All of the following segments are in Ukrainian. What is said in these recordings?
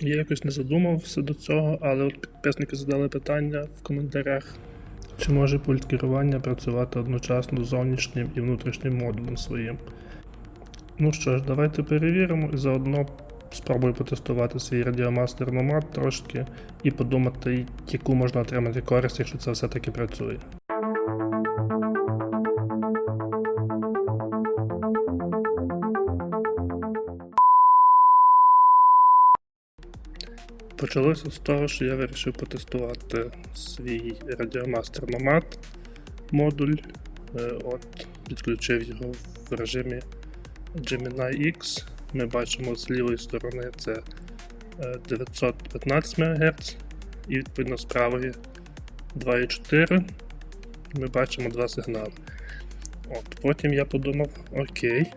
Я якось не задумався до цього, але от підписники задали питання в коментарях. Чи може пульт керування працювати одночасно з зовнішнім і внутрішнім модулем своїм? Ну що ж, давайте перевіримо і заодно спробую потестувати свій радіомастер номад трошки і подумати, яку можна отримати користь, якщо це все-таки працює. Почалося з того, що я вирішив потестувати свій радіомастер Nomad модуль. Е, От, підключив його в режимі Gemini X. Ми бачимо з лівої сторони це е, 915 МГц і відповідно з правої 2,4. Ми бачимо два сигнали. От, потім я подумав, окей.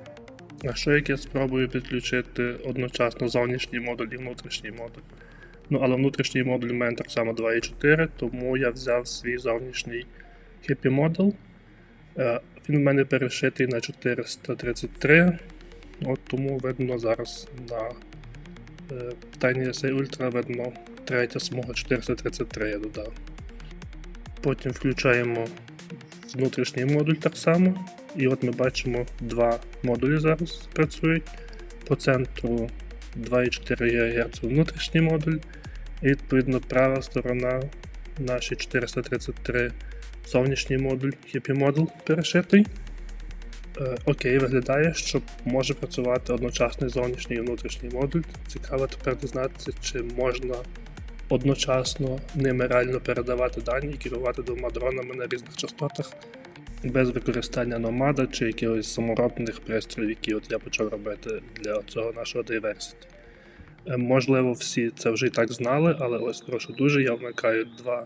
А що як я спробую підключити одночасно зовнішній модуль і внутрішній модуль? Ну, але внутрішній модуль у мене так само 2.4, тому я взяв свій зовнішній Happy Model. Е, Він в мене перешитий на 433. От тому видно зараз на Tiny SA Ultra видно третя смуга 433 я додав. Потім включаємо внутрішній модуль так само. І от ми бачимо два модулі зараз працюють. По центру 2,4 ГГц внутрішній модуль. І відповідно права сторона наші 433 зовнішній модуль Happy Model перешитий. Е, окей, виглядає, що може працювати одночасно і зовнішній і внутрішній модуль. Цікаво тепер дізнатися, чи можна одночасно ними реально передавати дані і керувати двома дронами на різних частотах без використання номада чи якихось саморобних пристроїв, які от я почав робити для цього нашого Diversity. Е, Можливо, всі це вже і так знали, але ось прошу дуже, я вмикаю два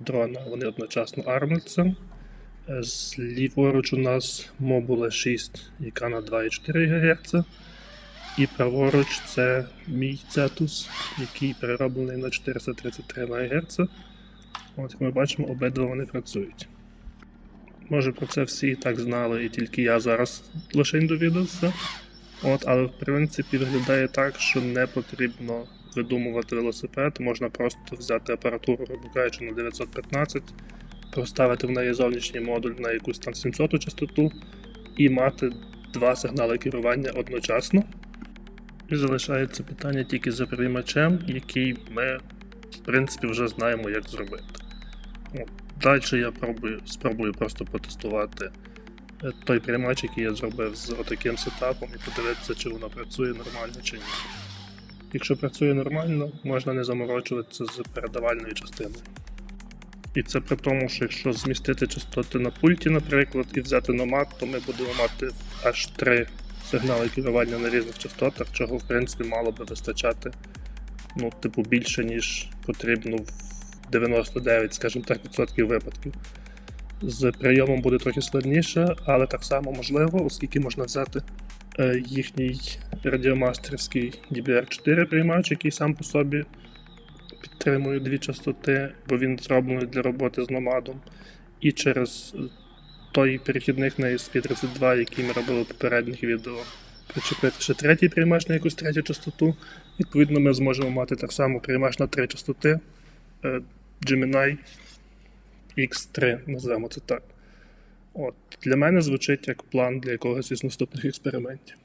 дрона, вони одночасно армляться. Е, Зліворуч у нас Mobula 6, яка на 2,4 ГГц. І праворуч це мій Cetus, який перероблений на 433 МГц. От як ми бачимо, обидва вони працюють. Може про це всі так знали, і тільки я зараз лише довідався. От, але в принципі виглядає так, що не потрібно видумувати велосипед, можна просто взяти апаратуру, кажучи, на 915, проставити в неї зовнішній модуль на якусь там 700 частоту і мати два сигнали керування одночасно. І залишається питання тільки за приймачем, який ми, в принципі, вже знаємо, як зробити. Далі я пробую, спробую просто потестувати е, той приймач, який я зробив з отаким сетапом, і подивитися, чи воно працює нормально чи ні. Якщо працює нормально, можна не заморочуватися з передавальною частиною. І це при тому, що якщо змістити частоти на пульті, наприклад, і взяти номад, то ми будемо мати аж три сигнали керування на різних частотах, чого в принципі мало би вистачати ну, типу, більше, ніж потрібно в 99, скажімо так, відсотків випадків. З прийомом буде трохи складніше, але так само можливо, оскільки можна взяти е, їхній радіомастерський DBR4 приймач, який сам по собі підтримує дві частоти, бо він зроблений для роботи з номадом. І через той перехідник на ESP32, який ми робили в попередніх відео, причепити ще третій приймач на якусь третю частоту. Відповідно, ми зможемо мати так само приймач на три частоти е, Gemini X3, називаємо це так. От, Для мене звучить як план для якогось із наступних експериментів.